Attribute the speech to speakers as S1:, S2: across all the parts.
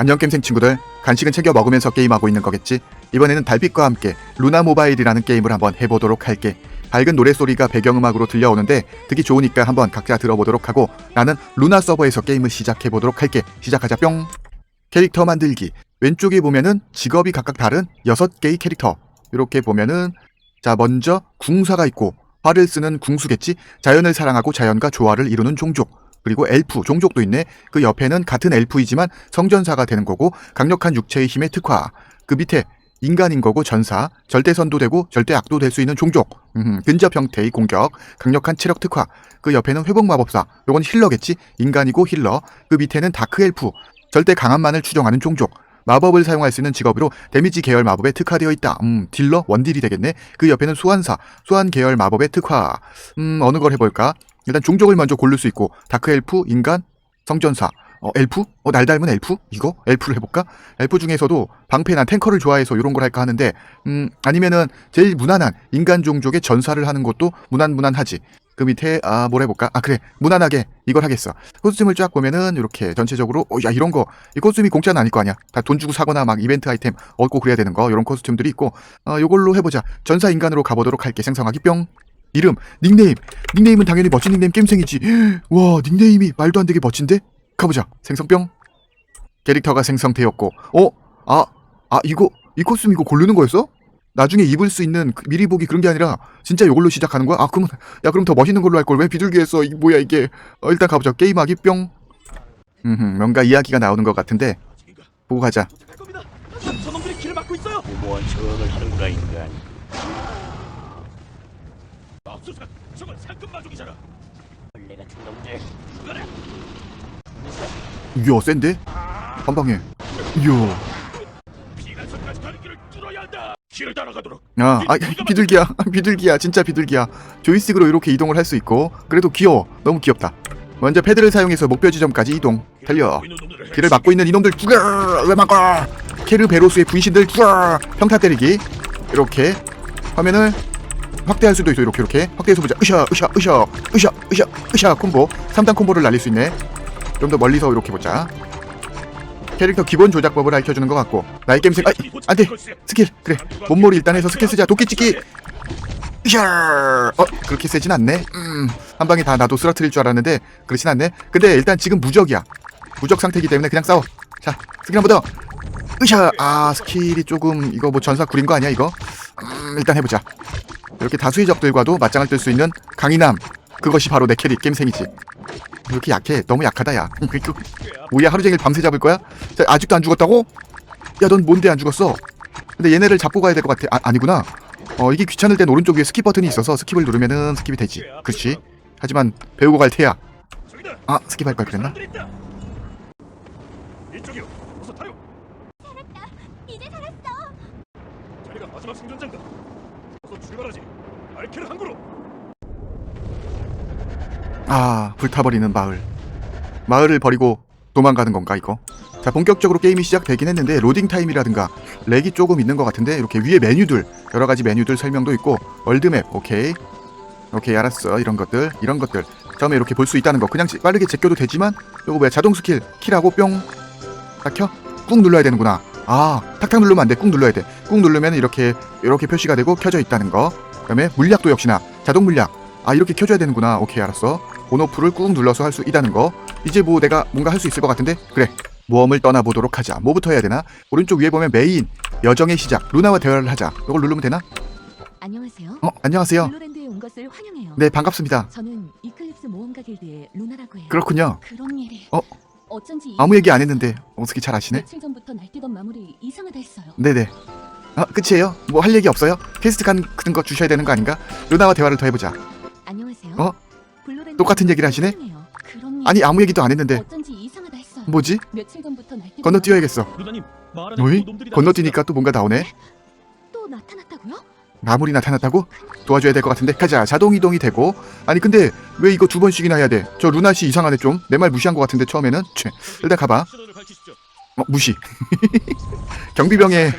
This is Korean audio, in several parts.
S1: 안녕 겜생 친구들 간식은 챙겨 먹으면서 게임하고 있는 거겠지? 이번에는 달빛과 함께 루나 모바일이라는 게임을 한번 해보도록 할게. 밝은 노래소리가 배경음악으로 들려오는데 듣기 좋으니까 한번 각자 들어보도록 하고 나는 루나 서버에서 게임을 시작해보도록 할게. 시작하자 뿅! 캐릭터 만들기. 왼쪽에 보면은 직업이 각각 다른 6개의 캐릭터. 이렇게 보면은 자 먼저 궁사가 있고 활을 쓰는 궁수겠지? 자연을 사랑하고 자연과 조화를 이루는 종족 그리고 엘프 종족도 있네 그 옆에는 같은 엘프이지만 성전사가 되는 거고 강력한 육체의 힘에 특화 그 밑에 인간인 거고 전사 절대선도 되고 절대악도 될 수 있는 종족 음, 근접 형태의 공격 강력한 체력 특화 그 옆에는 회복 마법사 요건 힐러겠지 인간이고 힐러 그 밑에는 다크 엘프 절대 강한만을 추종하는 종족 마법을 사용할 수 있는 직업으로 데미지 계열 마법에 특화되어 있다. 음, 딜러 원딜이 되겠네. 그 옆에는 소환사, 소환 계열 마법에 특화. 음, 어느 걸 해볼까? 일단 종족을 먼저 고를 수 있고 다크 엘프, 인간, 성전사, 어, 엘프? 어, 날 닮은 엘프? 이거? 엘프를 해볼까? 엘프 중에서도 방패 난 탱커를 좋아해서 이런 걸 할까 하는데, 음, 아니면은 제일 무난한 인간 종족의 전사를 하는 것도 무난무난하지. 그 밑에, 아, 뭘 해볼까? 아, 그래. 무난하게 이걸 하겠어. 코스튬을 쫙 보면은 이렇게 전체적으로, 어, 야, 이런 거. 이 코스튬이 공짜는 아닐 거 아니야. 다 돈 주고 사거나 막 이벤트 아이템 얻고 그래야 되는 거. 이런 코스튬들이 있고, 어, 요걸로 해보자. 전사 인간으로 가보도록 할게. 생성하기 뿅. 이름, 닉네임. 닉네임은 당연히 멋진 닉네임 겜생이지. 와, 닉네임이 말도 안 되게 멋진데? 가보자. 생성병. 캐릭터가 생성되었고, 어? 아, 아, 이거, 이 코스튬 이거 고르는 거였어? 나중에 입을 수 있는 그 미리 보기 그런 게 아니라 진짜 이걸로 시작하는 거야? 아, 그러면, 야, 그럼 더 멋있는 걸로 할 걸 왜 비둘기 했어? 이게 뭐야, 이게. 어, 일단 가보자. 게임하기 뿅. 음, 뭔가 이야기가 나오는 것 같은데, 보고 가자.
S2: 겁니다. 저놈들이 길을 막고 있어요.
S3: 무모한 저항을 하는구나 인간
S2: 맙소사, 저건 상급 마족이잖아.
S3: 원래 같은 놈들
S2: 그래,
S1: 이야, 센데? 한 방에. 이야.
S2: 비간선까지 가는 길을 뚫어야 한다. 길을 따라가도록.
S1: 아, 아, 비둘기야. 비둘기야. 진짜 비둘기야. 조이스틱으로 이렇게 이동을 할 수 있고, 그래도 귀여워. 너무 귀엽다. 먼저 패드를 사용해서 목표 지점까지 이동. 달려. 길을 막고 있는 이놈들 죽여! 왜 막아! 케르베로스의 분신들 죽여! 평타 때리기. 이렇게 화면을 확대할 수도 있어. 이렇게 이렇게. 확대해서 보자. 으쌰, 으쌰, 으쌰, 으쌰, 으쌰, 으쌰 콤보. 3단 콤보를 날릴 수 있네. 좀 더 멀리서 이렇게 보자. 캐릭터 기본 조작법을 알려주는 것 같고. 나의 게임생 아, 안돼. 스킬. 그래. 몸몰이 일단 해서 스킬 쓰자. 도끼 찍기. 으쌰. 어 그렇게 세진 않네. 음한 방에 다 나도 쓰러뜨릴 줄 알았는데 그렇진 않네. 근데 일단 지금 무적이야. 무적 상태이기 때문에 그냥 싸워. 자 스킬 한 번 더. 으쌰. 아 스킬이 조금 이거 뭐 전사 구린 거 아니야 이거? 음 일단 해보자 이렇게 다수의 적들과도 맞짱을 뜰 수 있는 강인함 그것이 바로 내 캐릭 게임생이지 이렇게 약해 너무 약하다 야 그, 뭐야 하루 종일 밤새 잡을 거야? 자, 아직도 안 죽었다고? 야 넌 뭔데 안 죽었어? 근데 얘네를 잡고 가야 될 것 같아 아, 아니구나 어 이게 귀찮을 땐 오른쪽 위에 스킵 버튼이 있어서 스킵을 누르면은 스킵이 되지 그렇지 하지만 배우고 갈 테야. 아 스킵할 걸 그랬나?
S2: 사람들이 있다. 이쪽이요. 어서 타요.
S4: 이제 살았어.
S2: 자네가 마지막 생존자인가? 어서 출발하지. 알케르 항구로.
S1: 아 불타버리는 마을. 마을을 버리고 도망가는 건가 이거? 자 본격적으로 게임이 시작되긴 했는데 로딩 타임이라든가 렉이 조금 있는 것 같은데 이렇게 위에 메뉴들 여러 가지 메뉴들 설명도 있고 월드맵 오케이. 오케이 알았어. 이런 것들 이런 것들. 처음에 이렇게 볼 수 있다는 거. 그냥 지- 빠르게 제껴도 되지만 요거 뭐야? 자동 스킬. 킬하고 뿅딱 켜? 꾹 눌러야 되는구나. 아 탁탁 누르면 안돼꾹 눌러야 돼꾹 누르면 이렇게 이렇게 표시가 되고 켜져 있다는 거. 그다음에 물약도 역시나. 자동 물약. 아 이렇게 켜줘야 되는구나. 오케이 알았어 온오프를 꾹 눌러서 할 수 있다는 거 이제 뭐 내가 뭔가 할 수 있을 것 같은데 그래 모험을 떠나보도록 하자 뭐부터 해야 되나 오른쪽 위에 보면 메인 여정의 시작 루나와 대화를 하자 이걸 누르면 되나
S4: 안녕하세요.
S1: 어 안녕하세요
S4: 블루랜드에 온 것을 환영해요.
S1: 네 반갑습니다
S4: 저는 이클립스 모험가 길드의 루나라고 해요.
S1: 그렇군요
S4: 그런 일이.
S1: 어?
S4: 어쩐지
S1: 아무 얘기 안 했는데 어떻게 잘 아시네
S4: 며칠 전부터 날뛰던 마무리 이상하다 했어요.
S1: 네네 아 끝이에요 뭐 할 얘기 없어요 퀘스트 간 그런 거 주셔야 되는 거 아닌가 루나와 대화를 더 해보자
S4: 안녕하세요.
S1: 어? 똑같은 얘기를 하시네? 아니 아무 얘기도 안 했는데. 뭐지 건너뛰어야겠어 어이
S2: 놈들이
S1: 건너뛰니까 또 뭔가 나오네
S4: 마무리 또 나타났다고요?
S1: 마물이 나타났다고? 도와줘야 될 것 같은데 가자 자동 이동이 되고 아니 근데 왜 이거 두 번씩이나 해야 돼? 저 루나 씨 이상하네 좀 내 말 무시한 것 같은데 처음에는 촤 일단 가봐. 어, 무시 경비병의.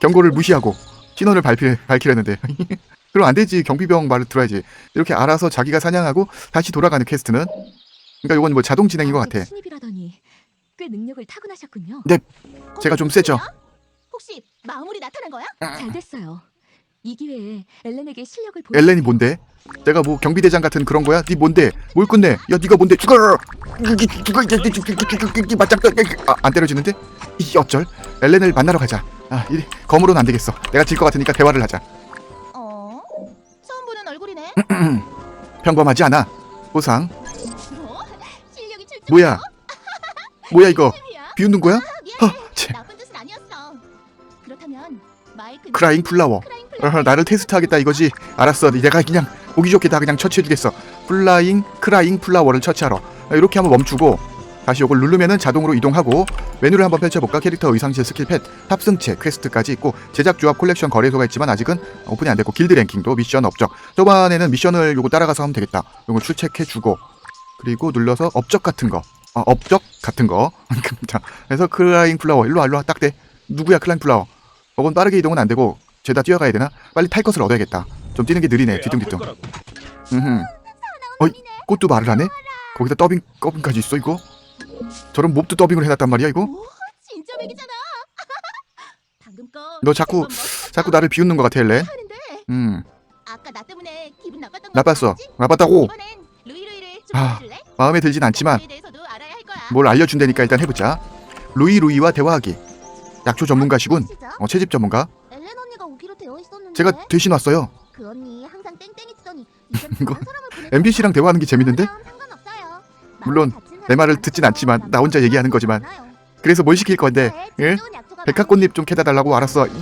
S1: 경고를 무시하고 신원을 발피, 밝히려는데 그럼 안 되지 경비병 말을 들어야지 이렇게 알아서 자기가 사냥하고 다시 돌아가는 퀘스트는 그러니까 이건 뭐 자동 진행인 것 같아
S4: 신입이라더니 꽤 능력을 타고나셨군요.
S1: 제가 좀 세죠.
S4: 혹시 마무리 나타난 거야? 잘 됐어요. 이 기회에 엘렌에게 실력을 보여.
S1: 엘렌이 뭔데? 내가 뭐 경비대장 같은 그런 거야? 네 뭔데? 뭘 끝내? 야 네가 뭔데? 죽어! 죽어! 죽어! 맞짱 아, 안 때려지는데? 이 어쩔? 엘렌을 만나러 가자. 아, 이 검으로는 안 되겠어. 내가 질 것 같으니까 대화를 하자. 평범하지 않아. 보상.
S4: 뭐? 실력이 출중.
S1: 뭐야? 뭐야 이거?
S4: 야
S1: 비웃는 거야?
S4: 나쁜 뜻은 아니었어. 그렇다면 마이크
S1: 크라잉 플라워.
S4: 크라잉 플라워.
S1: 어허, 나를 테스트하겠다 이거지. 알았어. 내가 그냥 보기 좋게 다 그냥 처치해주겠어. 플라잉 크라잉 플라워를 처치하러. 이렇게 한번 멈추고 다시 이걸 누르면은 자동으로 이동하고 메뉴를 한번 펼쳐볼까? 캐릭터 의상실 스킬펫, 탑승체, 퀘스트까지 있고 제작 조합 콜렉션 거래소가 있지만 아직은 오픈이 안 됐고 길드 랭킹도 미션 업적. 저번에는 미션을 요거 따라가서 하면 되겠다. 요거 출첵해주고 그리고 눌러서 업적 같은 거. 어, 업적 같은 거. 자, 그래서 클라잉 플라워 일로 와 일로 와 딱대. 누구야 클라잉 플라워? 저건 빠르게 이동은 안 되고 죄다 뛰어가야 되나? 빨리 탈 것을 얻어야겠다. 좀 뛰는 게 느리네 뒤뚱뒤뚱. 음흠. 어이 꽃도 말을 하네? 거기다 더빙 더빙까지 있어 이거? 저런 몹도 더빙을 해놨단 말이야 이거?
S4: 오, 진짜 맥이잖아. 방금 거.
S1: 너 자꾸-. 자꾸 나를 비웃는 것 같아.
S4: 하는데
S1: 음
S4: 아까 나 때문에 기분 나빴던 거
S1: 나빴어.
S4: 맞지?
S1: 나빴다고.
S4: 이번엔 루이루이를 좀
S1: 아,
S4: 알려줄래?
S1: 마음에 들진 않지만
S4: 루이에 대해서도 알아야 할 거야.
S1: 뭘 알려준다니까 일단 해보자. 루이 루이와 대화하기. 약초 전문가시군.
S4: 시작.
S1: 어 채집 전문가.
S4: 엘렌 언니가 오기로 되어 있었는데
S1: 제가 대신 왔어요.
S4: 그 언니 항상 땡땡이 치더니
S1: 이거
S4: 다른 사람을 보내고
S1: MBC랑 대화하는 게 재밌는데?
S4: 상관없어요.
S1: 물론 내 말을 듣진 않지만 나 혼자 얘기하는 거지만. 그래서 뭘 시킬 건데?
S4: 네,
S1: 예? 백합꽃잎 좀 캐다 달라고 알았어. 이,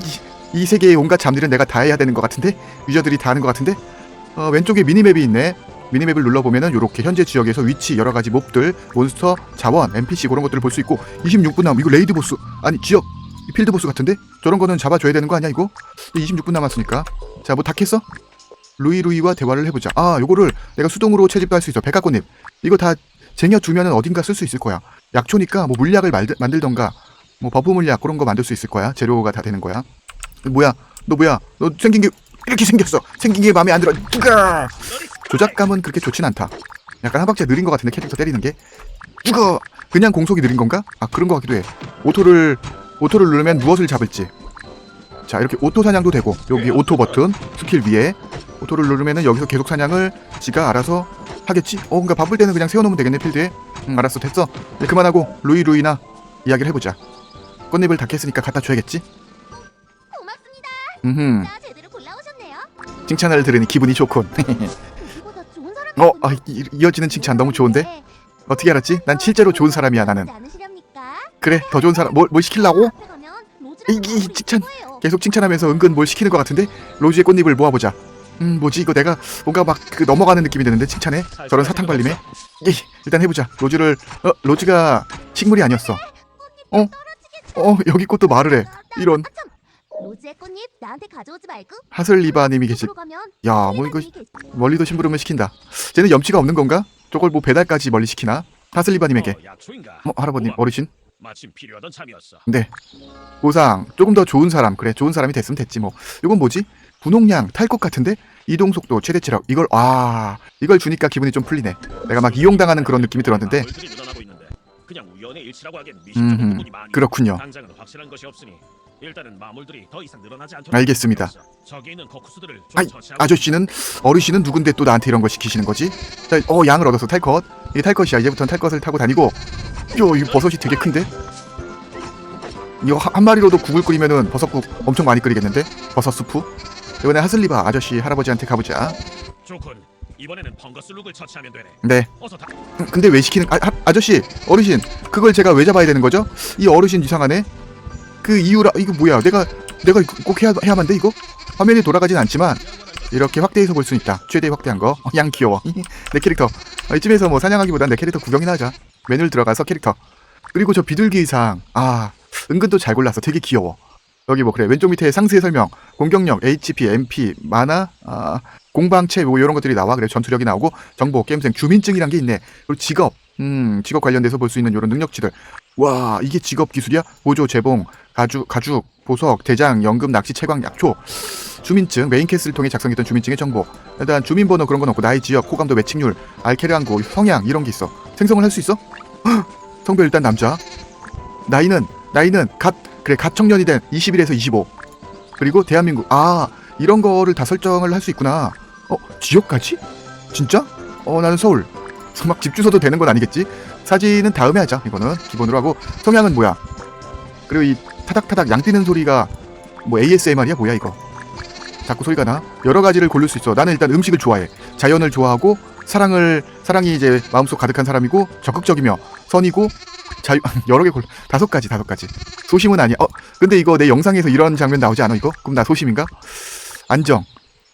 S1: 이 세계의 온갖 잠들은 내가 다 해야 되는 것 같은데 유저들이 다 하는 것 같은데 어, 왼쪽에 미니맵이 있네. 미니맵을 눌러보면은 이렇게 현재 지역에서 위치 여러 가지 몹들, 몬스터, 자원, NPC 그런 것들을 볼 수 있고 26분 남 이거 레이드 보스 아니 지역 이 필드 보스 같은데 저런 거는 잡아줘야 되는 거 아니야 이거? 26분 남았으니까 자 뭐 다 캤어? 루이 루이와 대화를 해보자. 아 요거를 내가 수동으로 채집도 할 수 있어. 백합꽃잎 이거 다 쟁여 두면은 어딘가 쓸 수 있을 거야. 약초니까 뭐 물약을 말들, 만들던가 뭐 버프 물약 그런 거 만들 수 있을 거야. 재료가 다 되는 거야. 뭐야? 너 뭐야? 너 생긴 게 이렇게 생겼어. 생긴 게 마음에 안 들어. 뜨거! 조작감은 그렇게 좋진 않다. 약간 한 박자 느린 것 같은데 캐릭터 때리는 게. 뜨거! 그냥 공속이 느린 건가? 아 그런 것 같기도 해. 오토를 오토를 누르면 무엇을 잡을지. 자 이렇게 오토 사냥도 되고 여기 오토 버튼 스킬 위에 오토를 누르면은 여기서 계속 사냥을 지가 알아서 하겠지? 어 그러니까 바쁠 때는 그냥 세워놓으면 되겠네 필드에. 응 알았어 됐어. 이제 그만하고 루이 루이나 이야기를 해보자. 꽃잎을 다 캤으니까 갖다 줘야겠지?
S4: 고맙습니다. 음자 제대로 골라오셨네요.
S1: 칭찬을 들으니 기분이 좋군.
S4: 좋은
S1: 어, 아, 이- 이어지는 칭찬 너무 좋은데? 어떻게 알았지? 난 실제로 좋은 사람이야 나는. 그래, 더 좋은 사람. 뭘, 뭘 시키려고? 이- 이 칭찬. 계속 칭찬하면서 은근 뭘 시키는 것 같은데? 로즈의 꽃잎을 모아보자. 음, 뭐지? 이거 내가 뭔가 막 그 넘어가는 느낌이 드는데 칭찬해? 저런 사탕 발림에? 예, 일단 해보자. 로즈를 어, 로즈가 식물이 아니었어. 어? 어, 여기 꽃도 말을 해. 이런.
S4: 로즈의 꽃잎 나한테 가져오지 말고
S1: 하슬리바님이 계실.
S4: 쪽으로 가면
S1: 야, 뭐 이거 멀리도 심부름을 시킨다. 쟤는 염치가 없는 건가? 저걸 뭐 배달까지 멀리 시키나? 하슬리바님에게.
S2: 어?
S1: 어, 할아버님, 어르신.
S2: 마침 필요하던 참이었어.
S1: 네. 보상 조금 더 좋은 사람 그래 좋은 사람이 됐으면 됐지 뭐 이건 뭐지 분홍양 탈 것 같은데? 이동 속도 최대 치력. 이걸 아 이걸 주니까 기분이 좀 풀리네. 내가 막 이용당하는 그런 느낌이 들었는데.
S2: 있는데. 그냥 우연의 일치라고 하기엔
S1: 음흠,
S2: 부분이 많이.
S1: 그렇군요.
S2: 당장은 확실한 것이 없으니 일단은 마물들이 더 이상 늘어나지 않도록.
S1: 알겠습니다.
S2: 저기 있는 거쿠스들을 좀
S1: 아이,
S2: 처치하고
S1: 아저씨는 어르신은 누군데 또 나한테 이런 거 시키시는 거지? 자, 어 양을 얻어서 탈 것. 이게 탈 것이야. 이제부터는 탈 것을 타고 다니고. 요이 버섯이 되게 큰데? 이거 한, 한 마리로도 국을 끓이면은 버섯국 엄청 많이 끓이겠는데? 버섯 수프 이번에 하슬리바 아저씨 할아버지한테 가보자
S2: 좋군. 이번에는 펑거스 룩을 처치하면 되네.
S1: 네
S2: 어서 다.
S1: 음, 근데 왜 시키는 아, 아, 아 저씨 어르신 그걸 제가 왜 잡아야 되는 거죠? 이 어르신 이상하네. 그 이유라 이거 뭐야? 내가 내가 이거 꼭 해야 해야만 돼 이거? 화면이 돌아가진 않지만 이렇게 확대해서 볼 수 있다. 최대 확대한 거. 어, 양 귀여워. 내 캐릭터. 아, 이쯤에서 뭐 사냥하기보단 내 캐릭터 구경이나 하자. 메뉴를 들어가서 캐릭터. 그리고 저 비둘기 의상. 아 은근 또 잘 골랐어. 되게 귀여워. 여기 뭐 그래. 왼쪽 밑에 상세 설명. 공격력 HP MP 만화 아 공방체 뭐 이런 것들이 나와. 그래. 전투력이 나오고 정보 게임생 주민증이란 게 있네. 그리고 직업. 음 직업 관련돼서 볼 수 있는 이런 능력치들. 와 이게 직업 기술이야? 보조 재봉 가죽 가죽 보석 대장 연금 낚시 채광 약초. 주민증 메인 캐스를 통해 작성했던 주민증의 정보. 일단 주민번호 그런 건 없고 나이 지역 호감도 매칭률 알케르한고 성향 이런 게 있어. 생성을 할 수 있어? 헉! 성별 일단 남자. 나이는 나이는 갓 그래 갓 청년이 된 21에서 25. 그리고 대한민국 아 이런 거를 다 설정을 할 수 있구나. 어 지역까지? 진짜? 어 나는 서울. 막 집 주소도 되는 건 아니겠지? 사진은 다음에 하자. 이거는 기본으로 하고 성향은 뭐야? 그리고 이 타닥타닥 양 뛰는 소리가 뭐 ASMR이야 뭐야 이거? 자꾸 소리가 나. 여러 가지를 고를 수 있어. 나는 일단 음식을 좋아해. 자연을 좋아하고 사랑을 사랑이 이제 마음속 가득한 사람이고 적극적이며 선이고 자유 여러 개골 다섯 가지 다섯 가지. 소심은 아니야. 어 근데 이거 내 영상에서 이런 장면 나오지 않아 이거? 그럼 나 소심인가? 안정.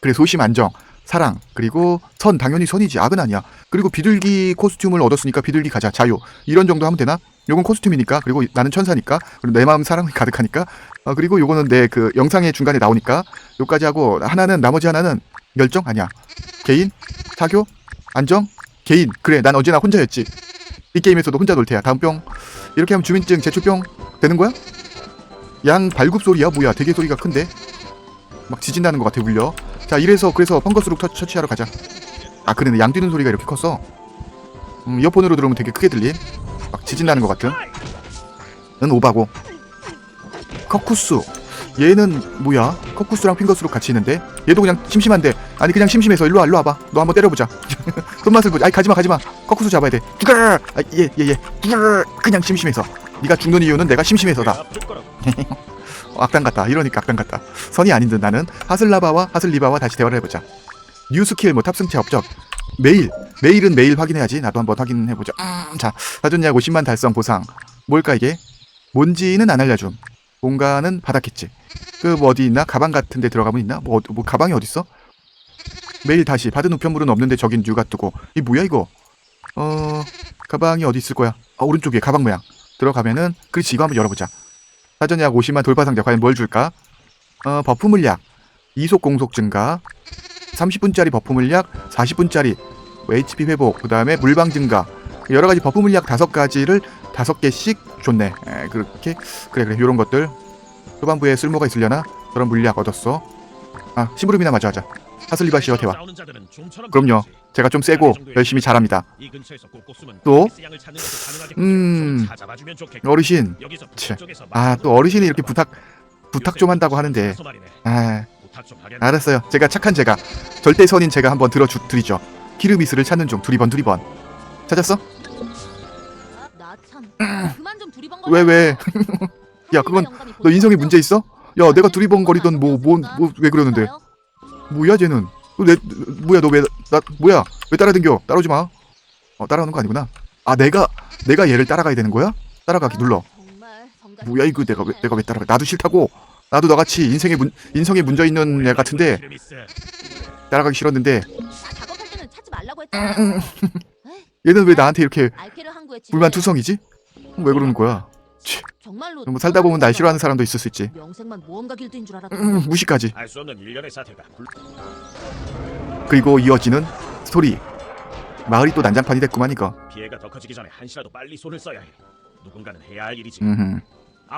S1: 그래 소심 안정. 사랑 그리고 선 당연히 선이지 악은 아니야. 그리고 비둘기 코스튬을 얻었으니까 비둘기 가자 자유 이런 정도 하면 되나? 요건 코스튬이니까 그리고 나는 천사니까 그리고 내 마음 사랑이 가득하니까 어, 그리고 요거는 내 그 영상의 중간에 나오니까 요까지 하고 하나는 나머지 하나는 열정 아니야 개인 사교 안정? 개인. 그래 난 언제나 혼자였지. 이 게임에서도 혼자 놀 테야. 다음 뿅. 이렇게 하면 주민증 제출병 되는 거야? 양 발굽 소리야? 뭐야? 되게 소리가 큰데? 막 지진 나는 것 같아 울려. 자 이래서 그래서 펑거스룩 터, 처치하러 가자. 아 그러네. 양 뛰는 소리가 이렇게 컸어? 음, 이어폰으로 들으면 되게 크게 들린 막 지진 나는 것 같은. 는 오바고. 커쿠스. 얘는 뭐야? 커쿠스랑 핑거스룩 같이 있는데? 얘도 그냥 심심한데 아니 그냥 심심해서 일로 와 일로 와봐 너 한번 때려보자 손맛을 보자 아니 가지마 가지마 커쿠스 잡아야 돼 뚜가 아예예예 뚜가 그냥 심심해서 네가 죽는 이유는 내가 심심해서다 악당 같다. 이러니까 악당 같다. 선이 아닌 듯 나는 하슬라바와 하슬리바와 다시 대화를 해보자. 뉴 스킬 뭐 탑승체 업적 매일 매일은 매일 확인해야지. 나도 한번 확인해보자. 음, 자 사줬냐고 10만 달성 보상. 뭘까 이게? 뭔지는 안 알려줌. 공간은 바닥겠지. 그 뭐 어디 있나? 가방 같은 데 들어가면 있나? 뭐, 어- 뭐 가방이 어디 있어? 매일 다시 받은 우편물은 없는데 저긴 뉴가 뜨고 이 뭐야 이거? 어 가방이 어디 있을 거야? 아 오른쪽에 가방 모양. 들어가면은 그렇지 이거 한번 열어보자. 사전약 50만 돌파상자 과연 뭘 줄까? 어, 버프 물약, 이속 공속 증가, 30분짜리 버프 물약, 40분짜리 HP 회복, 그 다음에 물방 증가, 여러 가지 버프 물약 다섯 가지를 다섯 개씩 줬네. 에, 그렇게 그래 그래 이런 것들 후반부에 쓸모가 있으려나? 저런 물약 얻었어. 아 심부름이나 마저 하자. 하슬리바 씨와 대화. 그럼요. 제가 좀 세고 열심히 잘합니다. 또?
S2: 가능하게
S1: 음. 어르신. 아 또 어르신이 이렇게 부탁 부탁 좀 한다고 하는데. 아. 알았어요. 제가 착한 제가 절대 선인 제가 한번 들어 주, 드리죠. 키르미스를 찾는 중 두리번 두리번. 찾았어? 음. 왜 왜? 야, 그건 너 인성에 문제 있어? 야 내가 두리번거리던 뭐 뭐 뭐 왜 그러는데? 뭐야 쟤는? 너 내 뭐야 너 왜 나 뭐야 왜 따라댕겨? 따라오지 마. 어 따라오는 거 아니구나. 아 내가 내가 얘를 따라가야 되는 거야? 따라가기 눌러. 뭐야 이거 내가 왜 내가 왜 따라가? 나도 싫다고. 나도 너같이 인생에 문 인성에 문제 있는 애 같은데. 따라가기 싫었는데
S4: 작업할 때는 찾지 말라고 했잖아.
S1: 얘는 왜 나한테 이렇게 불만투성이지? 왜 그러는 거야?
S4: 정말로
S1: 뭐 살다 보면 날 싫어하는 사람도 있을 수 있지.
S4: 명색만 모험가 길드인 줄 알았다.
S1: 음, 무시까지.
S2: 알 수 없는 일련의 사태가 불-
S1: 그리고 이어지는 스토리. 마을이 또 난장판이 됐구만 이거.
S2: 피해가 더 커지기 전에 한시라도 빨리 손을 써야 해. 누군가는 해야 할 일이지.
S1: 음,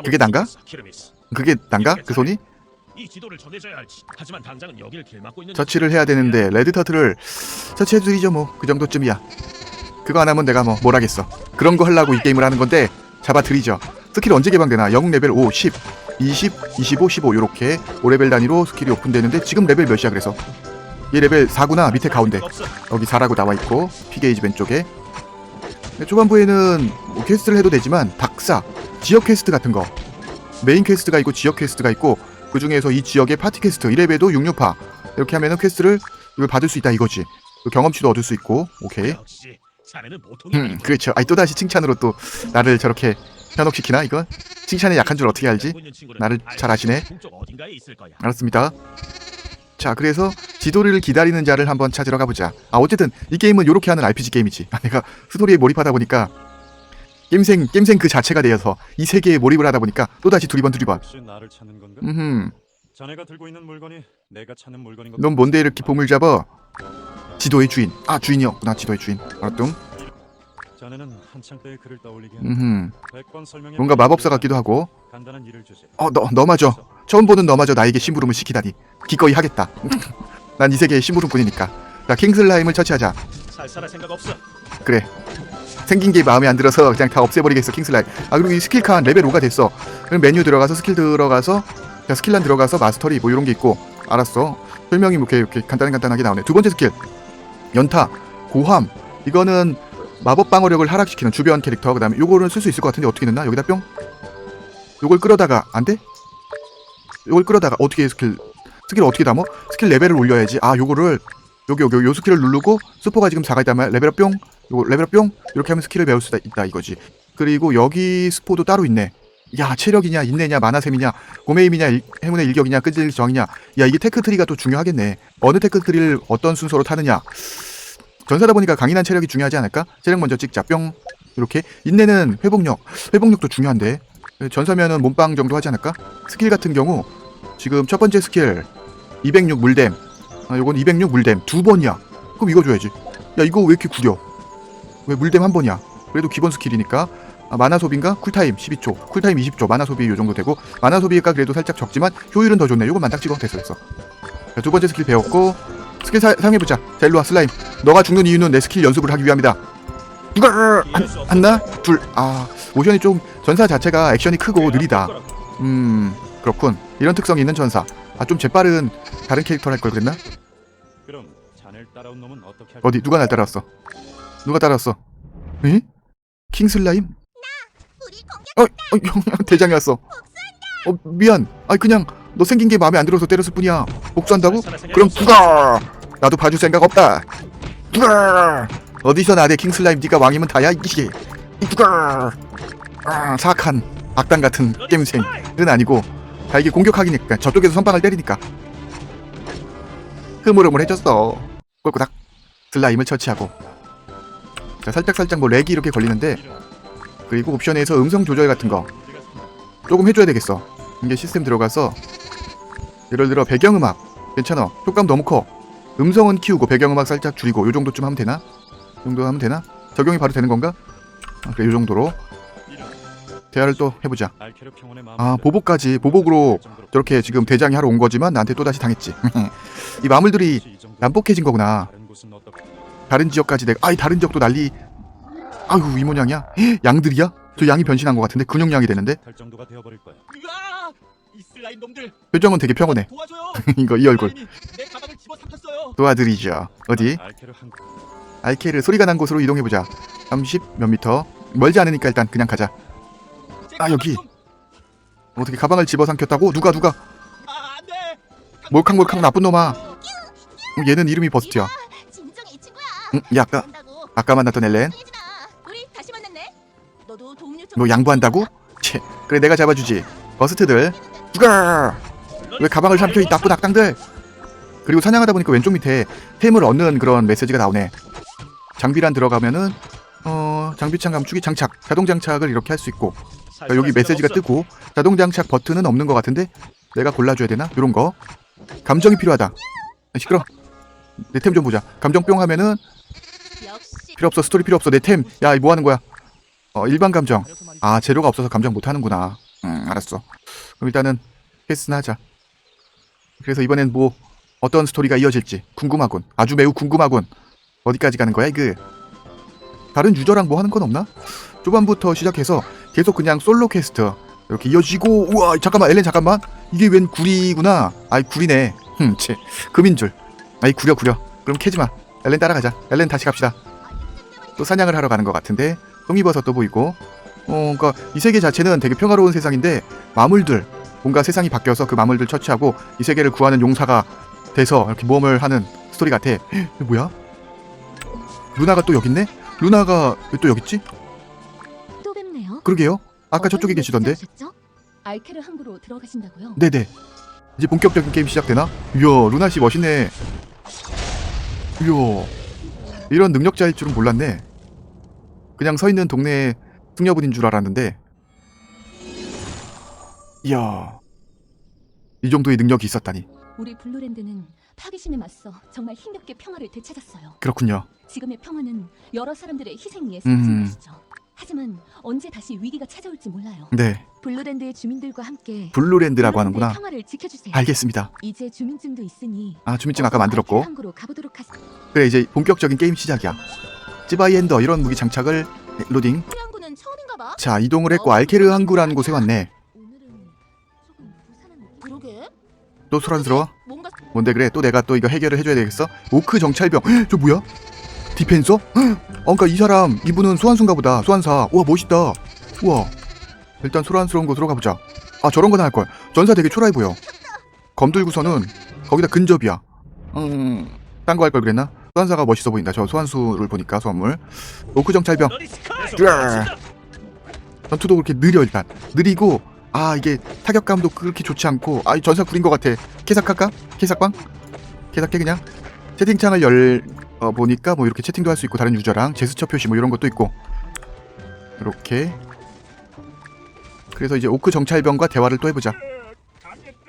S1: 그게 난가?
S2: 키르미스.
S1: 그게 난가? 그 손이?
S2: 이 지도를 전해줘야 할지. 하지만 당장은 여길 길 막고 있는
S1: 처치를 해야 되는데 레드 터틀을 처치해드리죠 뭐 그 정도쯤이야. 그거 안 하면 내가 뭐 뭘 하겠어. 그런 거 하려고 이 게임을 하는 건데 잡아드리죠. 스킬 언제 개방되나? 영웅 레벨 5, 10, 20, 25, 15 요렇게 5레벨 단위로 스킬이 오픈되는데 지금 레벨 몇이야 그래서? 얘 레벨 4구나 밑에 가운데. 여기 4라고 나와 있고 피게이지 왼쪽에. 초반부에는 뭐 퀘스트를 해도 되지만 박사 지역 퀘스트 같은 거. 메인 퀘스트가 있고 지역 퀘스트가 있고 그 중에서 이 지역의 파티 퀘스트 1레벨도 6류파. 이렇게 하면은 퀘스트를 이걸 받을 수 있다 이거지. 그 경험치도 얻을 수 있고 오케이. 음 그렇죠. 아니 또다시 칭찬으로 또 나를 저렇게 현혹시키나 이거 칭찬에 약한 줄 어떻게 알지 나를 잘 아시네.
S2: 동쪽 어딘가에 있을 거야.
S1: 알았습니다. 자, 그래서 지도를 기다리는 자를 한번 찾으러 가보자. 아, 어쨌든 이 게임은 이렇게 하는 RPG 게임이지. 아, 내가 스토리에 몰입하다 보니까 게임생 게임생 그 자체가 되어서 이 세계에 몰입을 하다 보니까 또 다시 두리번 두리번.
S5: 나를?
S1: 음,
S5: 자네가 들고 있는 물건이 내가 찾는 물건인
S1: 것넌 뭔데 이렇게 보물 잡아? 지도의 주인. 아, 주인이었구나. 지도의 주인. 알았뚱.
S5: 자네는 한창 때의 글을 떠올리게 한
S1: 음,
S5: 100번 설명해
S1: 뭔가 마법사 같기도 하고.
S5: 간단한 일을 주지.
S1: 어, 너 너마저 처음 보는 너마저 나에게 심부름을 시키다니. 기꺼이 하겠다. 난 이 세계의 심부름꾼이니까. 자, 킹슬라임을 처치하자.
S2: 살살할 생각 없어.
S1: 그래. 생긴 게 마음에 안 들어서 그냥 다 없애버리겠어 킹슬라임 아 그리고 이 스킬칸 레벨 5가 됐어 그럼 메뉴 들어가서 스킬 들어가서 자, 스킬란 들어가서 마스터리 뭐 이런 게 있고 알았어 설명이 뭐 이렇게, 이렇게 간단 간단하게 나오네 두 번째 스킬 연타 고함 이거는 마법 방어력을 하락시키는 주변 캐릭터 그 다음에 요거를 쓸수 있을 것 같은데 어떻게 넣나? 여기다 뿅. 요걸 끌어다가 안 돼? 요걸 끌어다가 어떻게 스킬 스킬 어떻게 담어? 스킬 레벨을 올려야지. 아 요거를 여기 여기 요 스킬을 누르고 스포가 지금 4가 있다면 레벨업 뿅. 요거 레벨업 뿅. 이렇게 하면 스킬을 배울 수 있다 이거지. 그리고 여기 스포도 따로 있네. 야 체력이냐 인내냐 만화셈이냐 고메임이냐 일- 행운의 일격이냐 끈질 정이냐. 야 이게 테크트리가 또 중요하겠네. 어느 테크트리를 어떤 순서로 타느냐 전사다 보니까 강인한 체력이 중요하지 않을까? 체력 먼저 찍자. 뿅. 이렇게. 인내는 회복력. 회복력도 중요한데. 전사면은 몸빵 정도 하지 않을까? 스킬 같은 경우 지금 첫 번째 스킬 206 물댐. 아 요건 206 물댐. 두 번이야. 그럼 이거 줘야지. 야 이거 왜 이렇게 구려? 왜 물댐 한 번이야? 그래도 기본 스킬이니까. 아, 마나 소비인가? 쿨타임 12초. 쿨타임 20초. 마나 소비 요 정도 되고. 마나 소비가 그래도 살짝 적지만 효율은 더 좋네. 요것만 딱 찍어. 됐어 됐어. 자, 두 번째 스킬 배웠고. 스킬 사, 사용해보자. 자 일로와. 슬라임 너가 죽는 이유는 내 스킬 연습을 하기 위함이다 누가 한, 하나 둘아 모션이 좀 전사 자체가 액션이 크고 느리다 음 그렇군 이런 특성이 있는 전사 아 좀 재빠른 다른 캐릭터를 할 걸 그랬나? 어디 누가 날 따라왔어? 누가 따라왔어? 에? 킹슬라임? 어, 어 형, 형 대장이 왔어. 어 미안. 아니 그냥 너 생긴 게 마음에 안 들어서 때렸을 뿐이야. 복수한다고? 그럼 누가? 나도 봐줄 생각 없다. 누가? 어디서 나대 킹슬라임 네가 왕이면 다야 이게. 누가? 아 사악한 악당 같은 게임생은 아니고 다 이게 공격하기니까 저쪽에서 선빵을 때리니까 흐물흐물해졌어. 꼴꼬닥 슬라임을 처치하고 자 살짝 살짝 뭐 렉이 이렇게 걸리는데 그리고 옵션에서 음성 조절 같은 거 조금 해줘야 되겠어. 이게 시스템 들어가서 예를 들어 배경음악 괜찮아. 효과음 너무 커. 음성은 키우고 배경음악 살짝 줄이고 요 정도쯤 하면 되나? 이 정도 하면 되나? 적용이 바로 되는 건가? 아, 그래 요 정도로 대화를 또 해보자. 아 보복까지 보복으로 저렇게 지금 대장이 하러 온 거지만 나한테 또 다시 당했지. 이 마물들이 난폭해진 거구나.
S5: 다른
S1: 지역까지 내가 아이 다른 지역도 난리. 아유 이 모양이야? 양들이야? 저 양이 변신한 것 같은데 근육양이 되는데
S5: 할 정도가 되어버릴 거야.
S2: 으아! 이 슬라임 놈들
S1: 표정은 되게 평온해.
S2: 도와줘요.
S1: 이거 이 얼굴
S2: 슬라임이 내 가방을 집어 삼켰어요.
S1: 도와드리죠. 어디?
S5: 알케르 한
S1: 알케르 소리가 난 곳으로 이동해 보자. 30 몇 미터 멀지 않으니까 일단 그냥 가자.
S2: 제
S1: 아,
S2: 가방
S1: 여기.
S2: 좀-
S1: 어떻게 가방을 집어 삼켰다고? 누가 누가?
S2: 아, 안 돼.
S1: 몰캉몰캉 나쁜 놈아. 어, 얘는 이름이 버스트야.
S4: 이 친구야.
S1: 응, 야 아까. 아까 만났던 엘렌.
S4: 예진아, 우리 다시 만났네. 너도 도움 요청.
S1: 너 양보한다고? 채. 그래 내가 잡아주지. 버스트들. 누가? 왜 가방을 삼켜 이 나쁜 악당들? 그리고 사냥하다 보니까 왼쪽 밑에 템을 얻는 그런 메시지가 나오네. 장비란 들어가면은 어 장비창 감축이 장착, 자동 장착을 이렇게 할 수 있고 자, 여기 메시지가 뜨고 자동 장착 버튼은 없는 것 같은데 내가 골라줘야 되나? 이런 거. 감정이 필요하다. 아, 시끄러. 내 템 좀 보자. 감정 뿅 하면은 필요 없어. 스토리 필요 없어. 내 템. 야, 뭐 하는 거야? 어, 일반 감정. 아, 재료가 없어서 감정 못 하는구나. 음, 알았어. 그럼 일단은 패스나 하자. 그래서 이번엔 뭐 어떤 스토리가 이어질지 궁금하군. 아주 매우 궁금하군. 어디까지 가는 거야, 이거? 다른 유저랑 뭐 하는 건 없나? 초반부터 시작해서 계속 그냥 솔로 퀘스트 이렇게 이어지고 우와 잠깐만 엘렌 잠깐만. 이게 웬 구리구나. 아이 구리네. 흠채 금인 줄. 아이 구려 구려. 그럼 캐지마. 엘렌 따라가자. 엘렌 다시 갑시다. 또 사냥을 하러 가는 것 같은데. 송이버섯도 보이고 어 그러니까 이 세계 자체는 되게 평화로운 세상인데 마물들 뭔가 세상이 바뀌어서 그 마물들 처치하고 이 세계를 구하는 용사가 돼서 이렇게 모험을 하는 스토리 같아. 헉, 뭐야? 루나가 또 여기 있네? 루나가 왜 또 여기 있지?
S4: 또 뵙네요.
S1: 그러게요. 아까 저쪽에 계시던데?
S4: 알케르 항구로 들어가신다고요?
S1: 네네. 이제 본격적인 게임 시작되나? 이야 루나 씨 멋있네. 이야 이런 능력자일 줄은 몰랐네. 그냥 서 있는 동네 숙녀분인 줄 알았는데 이야 이 정도의 능력이 있었다니
S4: 우리 블루랜드는 파괴신에 맞서 정말 힘겹게 평화를 되찾았어요.
S1: 그렇군요
S4: 지금의 평화는 여러 사람들의 희생 위에
S1: 음.
S4: 세워진 것이죠. 하지만 언제 다시 위기가 찾아올지 몰라요.
S1: 네
S4: 블루랜드의 주민들과 함께
S1: 블루랜드라고
S4: 블루랜드의
S1: 하는구나
S4: 평화를 지켜주세요.
S1: 알겠습니다
S4: 이제 주민증도 있으니
S1: 아 주민증 아까 만들었고
S4: 항구로 가보도록 하세요.
S1: 그래 이제 본격적인 게임 시작이야 찌바이 엔더 이런 무기 장착을 네, 로딩 자 이동을 했고 알케르 항구라는 곳에 왔네. 또 소란스러워? 뭔데 그래? 또 내가 또 이거 해결을 해줘야 되겠어? 오크 정찰병. 헉, 저 뭐야? 디펜서? 그니까 이 사람 이분은 소환수인가 보다. 소환사. 우와 멋있다. 우와. 일단 소란스러운 곳으로 가보자. 아 저런 거나 할걸. 전사 되게 초라해 보여. 검 들고서는 거기다 근접이야. 음 딴 거 할 걸 그랬나? 소환사가 멋있어 보인다. 저 소환수를 보니까 소환물. 오크 정찰병. 으아. 전투도 그렇게 느려 일단 느리고 아 이게 타격감도 그렇게 좋지 않고 아 전사 구린 것 같아 캐삭할까? 캐삭방? 캐삭해 그냥 채팅창을 열 어, 보니까 뭐 이렇게 채팅도 할 수 있고 다른 유저랑 제스처 표시 뭐 이런 것도 있고 이렇게 그래서 이제 오크 정찰병과 대화를 또 해보자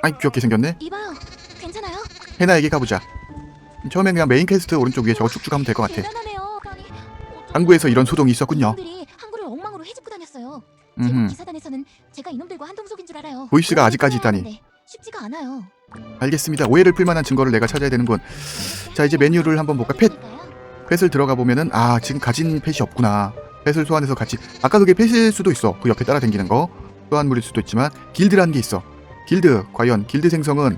S1: 아이 귀엽게 생겼네
S4: 이봐요. 괜찮아요?
S1: 해나에게 가보자 처음엔 그냥 메인 퀘스트 오른쪽 위에 저거 쭉쭉 하면 될 것 같아
S4: 대단하네요. 아니, 어쩌면
S1: 항구에서 이런 소동이 있었군요 음흠.
S4: 제국 기사단에서는 제가 이놈들과 한동속인 줄 알아요.
S1: 보이스가 아직까지 있다니.
S4: 쉽지가 않아요.
S1: 알겠습니다. 오해를 풀 만한 증거를 내가 찾아야 되는군. 자 이제 메뉴를 한번 볼까? 펫. 펫을 들어가 보면은 아 지금 가진 펫이 없구나. 펫을 소환해서 같이 아까 그게 펫일 수도 있어. 그 옆에 따라 다니는 거. 소환물일 수도 있지만 길드라는 게 있어. 길드 과연 길드 생성은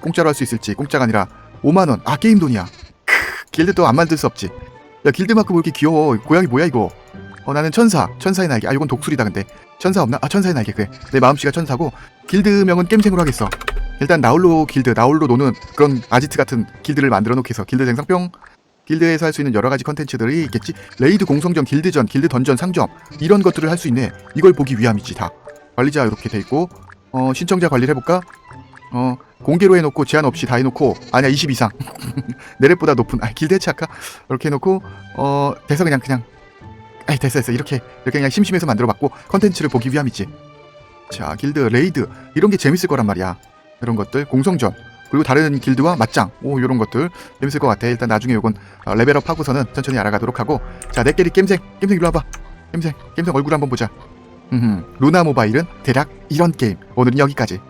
S1: 공짜로 할 수 있을지. 공짜가 아니라 5만 원. 아 게임 돈이야. 크, 길드 또 안 만들 수 없지. 야 길드 마크 뭐 이렇게 귀여워? 고양이 뭐야 이거 어 나는 천사 천사의 날개. 아 이건 독수리다 근데. 천사 없나? 아 천사의 날개 그래. 내 마음씨가 천사고 길드명은 겜생으로 하겠어. 일단 나홀로 길드 나홀로 노는 그런 아지트 같은 길드를 만들어 놓겠어 길드 생성병 길드에서 할 수 있는 여러 가지 컨텐츠들이 있겠지. 레이드 공성전 길드전 길드 던전 상점 이런 것들을 할 수 있네. 이걸 보기 위함이지 다. 관리자 이렇게 돼 있고 어 신청자 관리를 해볼까? 어 공개로 해놓고 제한 없이 다 해놓고 아니야 20 이상. 내 랩보다 높은 아 길드 해체할까? 이렇게 해놓고 어 돼서 그냥 그냥 아이 됐어 됐어. 이렇게 이렇게 그냥 심심해서 만들어봤고 컨텐츠를 보기 위함이지. 자 길드 레이드. 이런 게 재밌을 거란 말이야. 이런 것들 공성전. 그리고 다른 길드와 맞짱. 오 이런 것들. 재밌을 것 같아. 일단 나중에 요건 어, 레벨업 하고서는 천천히 알아가도록 하고. 자 내끼리 겜생. 겜생 일로 와봐. 겜생. 겜생 얼굴 한번 보자. 음 루나 모바일은 대략 이런 게임. 오늘은 여기까지